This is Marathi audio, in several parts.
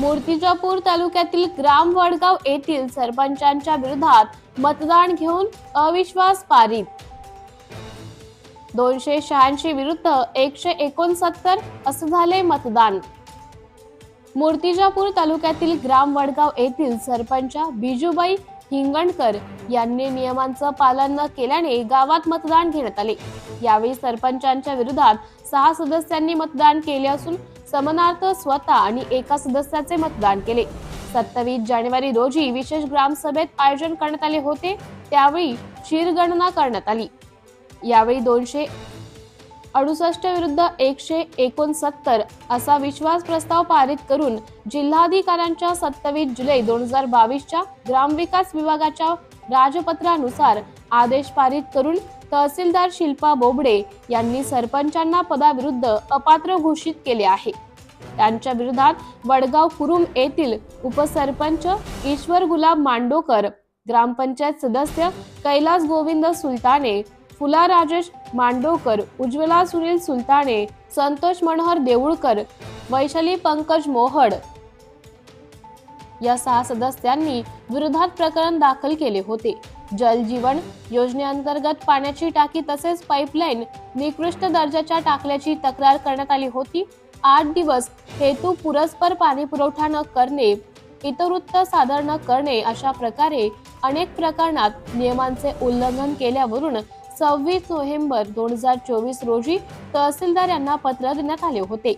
मूर्तिजापूर तालुक्यातील ग्राम वडगाव येथील सरपंचांच्या विरोधात मतदान घेऊन अविश्वास पारित. दोनशे शहाऐंशी विरुद्ध एकशे एकोणसत्तर असं झाले मतदान. मूर्तिजापूर तालुक्यातील ग्राम वडगाव येथील सरपंच बिजूबाई हिंगणकर यांनी नियमांचं पालन न केल्याने गावात मतदान घेण्यात आले. यावेळी सरपंचांच्या विरोधात सहा सदस्यांनी मतदान केले असून समनार्थ स्वतः आणि एका सदस्याचे मतदान केले. सत्तावीस जानेवारी रोजी विशेष ग्रामसभेत आयोजन करण्यात आले होते त्यावेळी शिरगणना करण्यात आली. यावेळी दोनशे अडुसष्ट विरुद्ध एकशे एकोणसत्तर असा विश्वास प्रस्ताव पारित करून जिल्हाधिकाऱ्यांच्या सत्तावीस जुलै दोन हजार बावीसच्या ग्रामविकास विभागाच्या राजपत्रानुसार आदेश पारित करून तहसीलदार शिल्पा बोबडे यांनी सरपंचांना पदाविरुद्ध अपात्र घोषित केले आहे. त्यांच्या विरोधात वडगाव कुरुम येथील उपसरपंच ईश्वर गुलाब मांडोकर ग्रामपंचायत सदस्य कैलास गोविंद सुलताने फुला राजेश मांडोकर उज्ज्वला सुनील सुलताने संतोष मनोहर देऊळकर वैशाली पंकज मोहड या सहा सदस्यांनी विरोधात प्रकरण दाखल केले होते. जल जीवन योजनेअंतर्गत पाण्याची टाकी तसेच पाईपलाईन निकृष्ट दर्जाच्या टाकल्याची तक्रार करण्यात आली होती. आठ दिवस हेतू पुरस्पर पाणी पुरवठा न करणे इतरवृत्त सादर न करणे अशा प्रकारे अनेक प्रकरणात नियमांचे उल्लंघन केल्यावरून सव्वीस नोव्हेंबर दोन हजार चोवीस रोजी तहसीलदार यांना पत्र देण्यात आले होते.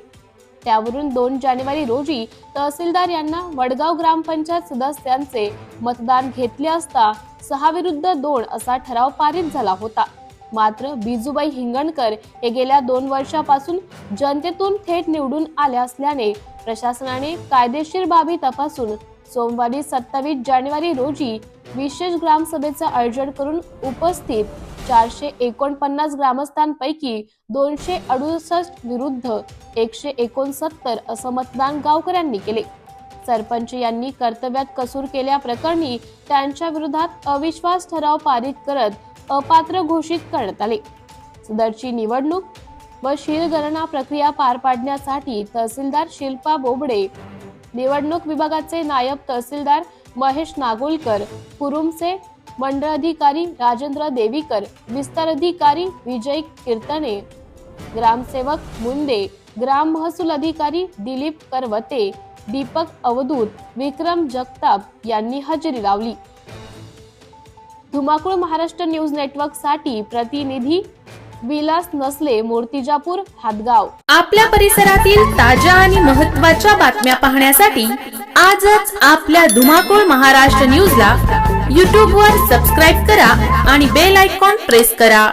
त्यावरून दोन जानेवारी रोजी तहसीलदार यांना वडगाव ग्रामपंचायत सदस्यांचे मतदान घेतले असता सहा विरुद्ध दोन असा ठराव पारित झाला होता. मात्र बिजूबाई हिंगणकर हे गेल्या दोन वर्षापासून जनतेतून थेट निवडून आले असल्याने प्रशासनाने कायदेशीर बाबी तपासून सोमवारी सत्तावीस जानेवारी रोजी विशेष ग्रामसभेचं आयोजन करून उपस्थित चारशे एकोणपन्नास ग्रामस्थांपैकी दोनशे अडुसष्ट विरुद्ध एकशे एकोणसत्तर असं मतदान गावकऱ्यांनी केले. सरपंच यांनी कर्तव्यात कसूर केल्याप्रकरणी त्यांच्या विरोधात अविश्वास ठराव पारित करत अपात्र घोषित करण्यात आले. सदरची निवडणूक व शिरगणना प्रक्रिया पार पाडण्यासाठी तहसीलदार शिल्पा बोबडे निवडणूक विभागाचे नायब तहसीलदार महेश नागोलकर कुरुमचे मंडळ अधिकारी राजेंद्र देवीकर विस्तार अधिकारी विजय कीर्तने ग्रामसेवक मुंदे ग्राम महसूल अधिकारी दिलीप करवते दीपक अवधूत विक्रम जगताप यांनी हजेरी लावली. धुमाकूळ महाराष्ट्र न्यूज नेटवर्कसाठी प्रतिनिधी विलास नसले मूर्तिजापूर हातगाव. आपल्या परिसरातील ताज्या आणि महत्त्वाच्या बातम्या पाहण्यासाठी आजच आपल्या धुमाकूळ महाराष्ट्र न्यूजला यूट्यूबवर सबस्क्राईब करा आणि बेल आयकॉन प्रेस करा.